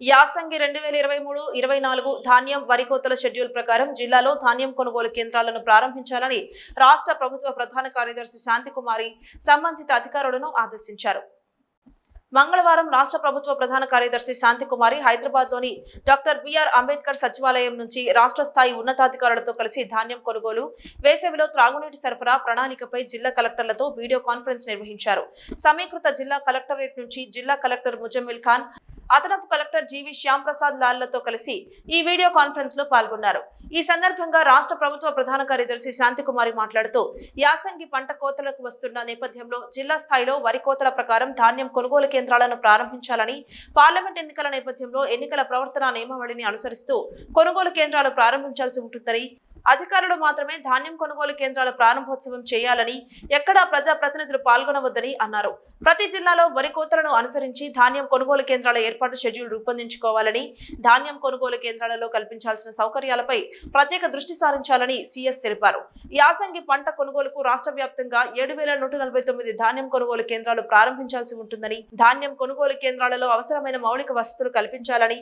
యాసంగి రెండు వేల ఇరవై మూడు ఇరవై నాలుగు ధాన్యం వరి కోతల షెడ్యూల్ ప్రకారం జిల్లాలో ధాన్యం కొనుగోలు కేంద్రాలను ప్రారంభించాలని రాష్ట్ర ప్రభుత్వ ప్రధాన కార్యదర్శి శాంతికుమారి సంబంధిత అధికారులను ఆదేశించారు. మంగళవారం రాష్ట్ర ప్రభుత్వ ప్రధాన కార్యదర్శి శాంతికుమారి హైదరాబాద్లోని డాక్టర్ బిఆర్ అంబేద్కర్ సచివాలయం నుంచి రాష్ట్ర స్థాయి ఉన్నతాధికారులతో కలిసి ధాన్యం కొనుగోలు వేసవిలో త్రాగునీటి సరఫరా ప్రణాళికపై జిల్లా కలెక్టర్లతో వీడియో కాన్ఫరెన్స్ నిర్వహించారు. సమీకృత జిల్లా కలెక్టరేట్ నుంచి జిల్లా కలెక్టర్ ముజమ్మిల్ ఖాన్ అదనపు కలెక్టర్ జీవి శ్యాంప్రసాద్ లాల్లతో కలిసి ఈ వీడియో కాన్ఫరెన్స్లో పాల్గొన్నారు. ఈ సందర్భంగా రాష్ట్ర ప్రభుత్వ ప్రధాన కార్యదర్శి శాంతికుమారి మాట్లాడుతూ యాసంగి పంట కోతలకు వస్తున్న నేపథ్యంలో జిల్లా స్థాయిలో వరి కోతల ప్రకారం ధాన్యం కొనుగోలు కేంద్రాలను ప్రారంభించాలని పార్లమెంట్ ఎన్నికల నేపథ్యంలో ఎన్నికల ప్రవర్తన నియమావళిని అనుసరిస్తూ కొనుగోలు కేంద్రాలు ప్రారంభించాల్సి ఉంటుందని అధికారులు మాత్రమే ధాన్యం కొనుగోలు కేంద్రాల ప్రారంభోత్సవం చేయాలని ఎక్కడా ప్రజా ప్రతినిధులు పాల్గొనవద్దని అన్నారు. ప్రతి జిల్లాలో వరి కోతలను అనుసరించి ధాన్యం కొనుగోలు కేంద్రాల ఏర్పాటు షెడ్యూల్ రూపొందించుకోవాలని ధాన్యం కొనుగోలు కేంద్రాలలో కల్పించాల్సిన సౌకర్యాలపై ప్రత్యేక దృష్టి సారించాలని సీఎస్ తెలిపారు. యాసంగి పంట కొనుగోలుకు రాష్ట్ర వ్యాప్తంగా ఏడు వేల నూట నలభై తొమ్మిది ధాన్యం కొనుగోలు కేంద్రాలు ప్రారంభించాల్సి ఉంటుందని ధాన్యం కొనుగోలు కేంద్రాలలో అవసరమైన మౌలిక వసతులు కల్పించాలని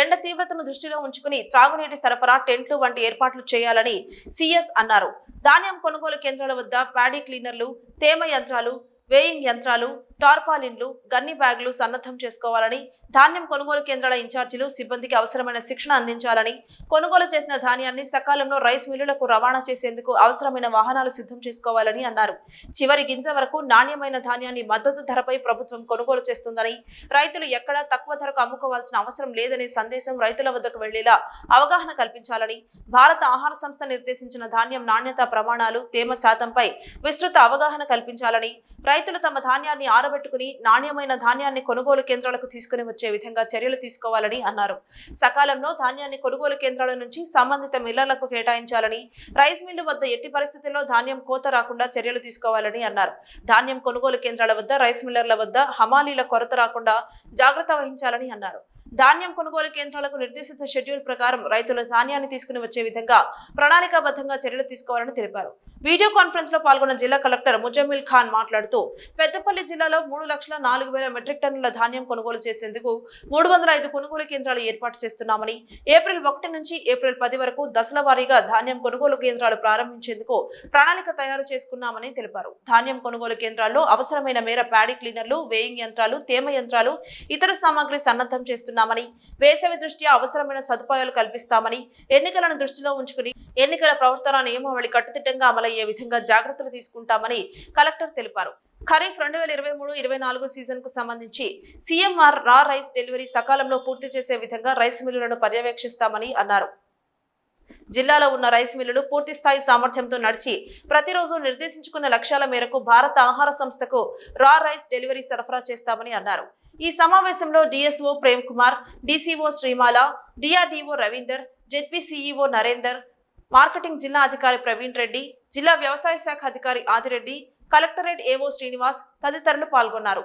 ఎండ తీవ్రతను దృష్టిలో ఉంచుకుని త్రాగునీటి సరఫరా టెంట్లు వంటి ఏర్పాట్లు చేయాలని సీఎస్ అన్నారు. ధాన్యం కొనుగోలు కేంద్రాల వద్ద ప్యాడీ క్లీనర్లు తేమ యంత్రాలు వేయింగ్ యంత్రాలు టార్పాలిన్లు గన్ని బ్యాగులు సన్నద్ధం చేసుకోవాలని ధాన్యం కొనుగోలు కేంద్రాల ఇన్ఛార్జీలు సిబ్బందికి అవసరమైన శిక్షణ అందించాలని కొనుగోలు చేసిన ధాన్యాన్ని సకాలంలో రైస్ మిల్లులకు రవాణా చేసేందుకు అవసరమైన వాహనాలు సిద్ధం చేసుకోవాలని అన్నారు. చివరి గింజ వరకు నాణ్యమైన ధాన్యాన్ని మద్దతు ధరపై ప్రభుత్వం కొనుగోలు చేస్తుందని రైతులు ఎక్కడా తక్కువ ధరకు అమ్ముకోవాల్సిన అవసరం లేదనే సందేశం రైతుల వద్దకు వెళ్ళేలా అవగాహన కల్పించాలని భారత ఆహార సంస్థ నిర్దేశించిన ధాన్యం నాణ్యత ప్రమాణాలు తేమ శాతంపై విస్తృత అవగాహన కల్పించాలని రైతులు తమ ధాన్యాన్ని ఆరబెట్టుకుని నాణ్యమైన ధాన్యాన్ని కొనుగోలు కేంద్రాలకు తీసుకుని వచ్చే విధంగా చర్యలు తీసుకోవాలని అన్నారు. సకాలంలో ధాన్యాన్ని కొనుగోలు కేంద్రాల నుంచి సంబంధిత మిల్లర్లకు కేటాయించాలని రైస్ మిల్లు వద్ద ఎట్టి పరిస్థితుల్లో ధాన్యం కోత రాకుండా చర్యలు తీసుకోవాలని అన్నారు. ధాన్యం కొనుగోలు కేంద్రాల వద్ద రైస్ మిల్లర్ల వద్ద హమాలీల కొరత రాకుండా జాగ్రత్త వహించాలని అన్నారు. ధాన్యం కొనుగోలు కేంద్రాలకు నిర్దేశిత షెడ్యూల్ ప్రకారం రైతుల ధాన్యాన్ని తీసుకుని వచ్చే విధంగా ప్రణాళికాబద్ధంగా చర్యలు తీసుకోవాలని తెలిపారు. వీడియో కాన్ఫరెన్స్లో పాల్గొన్న జిల్లా కలెక్టర్ ముజమ్మిల్ ఖాన్ మాట్లాడుతూ పెద్దపల్లి జిల్లాలో మూడు లక్షల నాలుగు వేల మెట్రిక్ టన్నుల ధాన్యం కొనుగోలు చేసేందుకు మూడు వందల ఐదు కొనుగోలు కేంద్రాలు ఏర్పాటు చేస్తున్నామని ఏప్రిల్ ఒకటి నుంచి ఏప్రిల్ పది వరకు దశల వారీగా ధాన్యం కొనుగోలు కేంద్రాలు ప్రారంభించేందుకు ప్రణాళిక తయారు చేసుకున్నామని తెలిపారు. ధాన్యం కొనుగోలు కేంద్రాల్లో అవసరమైన మేర ప్యాడీ క్లీనర్లు వేయింగ్ యంత్రాలు తేమ యంత్రాలు ఇతర సామాగ్రి సన్నద్ధం చేస్తున్నామని వేసవి దృష్ట్యా అవసరమైన సదుపాయాలు కల్పిస్తామని ఎన్నికలను దృష్టిలో ఉంచుకుని ఎన్నికల ప్రవర్తన నియమావళి కట్టుదిట్టంగా అమలయ్యే విధంగా జాగ్రత్తలు తీసుకుంటామని కలెక్టర్ తెలిపారు. ఖరీఫ్ రెండు వేల ఇరవై మూడు ఇరవై నాలుగు సీజన్కు సంబంధించి సీఎంఆర్ రా రైస్ డెలివరీ సకాలంలో పూర్తి చేసే విధంగా రైస్ మిల్లులను పర్యవేక్షిస్తామని అన్నారు. జిల్లాలో ఉన్న రైస్ మిల్లులు పూర్తి స్థాయి సామర్థ్యంతో నడిచి ప్రతిరోజు నిర్దేశించుకున్న లక్ష్యాల మేరకు భారత ఆహార సంస్థకు రా రైస్ డెలివరీ సరఫరా చేస్తామని అన్నారు. ఈ సమావేశంలో DSO Prem Kumar DCO Srimala DRDO Ravinder ZP CEO Narender marketing జిల్లా అధికారి ప్రవీణ్ రెడ్డి జిల్లా వ్యవసాయ శాఖ అధికారి ఆదిరెడ్డి కలెక్టరేట్ ఏవో శ్రీనివాస్ తదితరులు పాల్గొన్నారు.